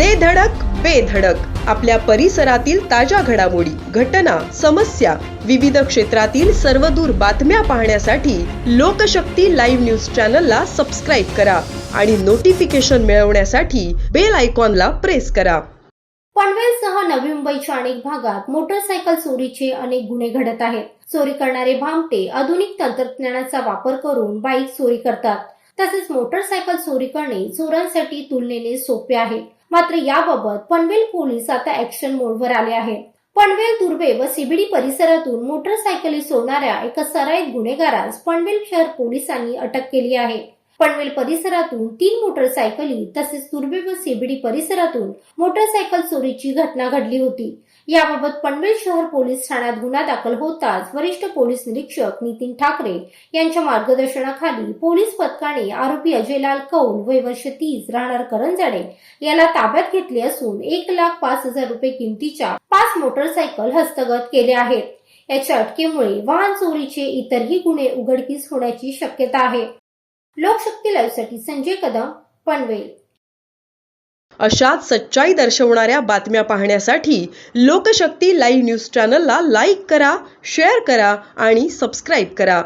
दे धडक बेधडक आपल्या परिसरातील ताज्या घडामोडी घटना समस्या विविध क्षेत्रातील सर्वदूर बातम्या पाहण्यासाठी लोकशक्ती लाईव्ह न्यूज चॅनलला सबस्क्राईब करा आणि नोटिफिकेशन मिळवण्यासाठी बेल आयकॉनला प्रेस करा. पनवेलसह नवी मुंबईच्या अनेक भागात मोटरसायकल चोरीचे अनेक गुन्हे घडत आहेत. चोरी करणारे भामटे आधुनिक तंत्रज्ञानाचा वापर करून बाईक चोरी करतात. तसेच मोटरसायकल चोरी करणे चोरांसाठी तुलनेने सोपे आहे. मात्र याबाबत पनवेल पोलीस आता ऍक्शन मोडवर आले आहेत पनवेल दुर्वे व सीबीडी परिसरातून मोटरसायकली सोडणाऱ्या एका सराईत गुन्हेगारास पनवेल शहर पोलिसांनी अटक केली आहे. पनवेल परिसरातून तीन मोटरसायकली तसेच तुर्बे व सेबडी परिसरातून मोटरसायकल चोरीची घटना घडली होती. याबाबत पनवेल शहर पोलीस ठाण्यात गुन्हा दाखल होताच वरिष्ठ पोलीस निरीक्षक नितीन ठाकरे यांच्या मार्गदर्शनाखाली पोलीस पथकाने आरोपी अजयलाल कौल वय वर्ष तीस राहणार करंजाडे याला ताब्यात घेतले असून एक लाख पाच हजार रुपये किमतीच्या पाच मोटरसायकल हस्तगत केले आहेत. याच्या अटकेमुळे वाहन चोरीचे इतरही गुन्हे उघडकीस होण्याची शक्यता आहे. लोकशक्ती लाईव्हसाठी संजय कदम पनवेल. अशाच सच्चाई दर्शवणाऱ्या बातम्या पाहण्यासाठी लोकशक्ती लाईव्ह न्यूज चॅनलला लाईक करा शेअर करा आणि सबस्क्राईब करा.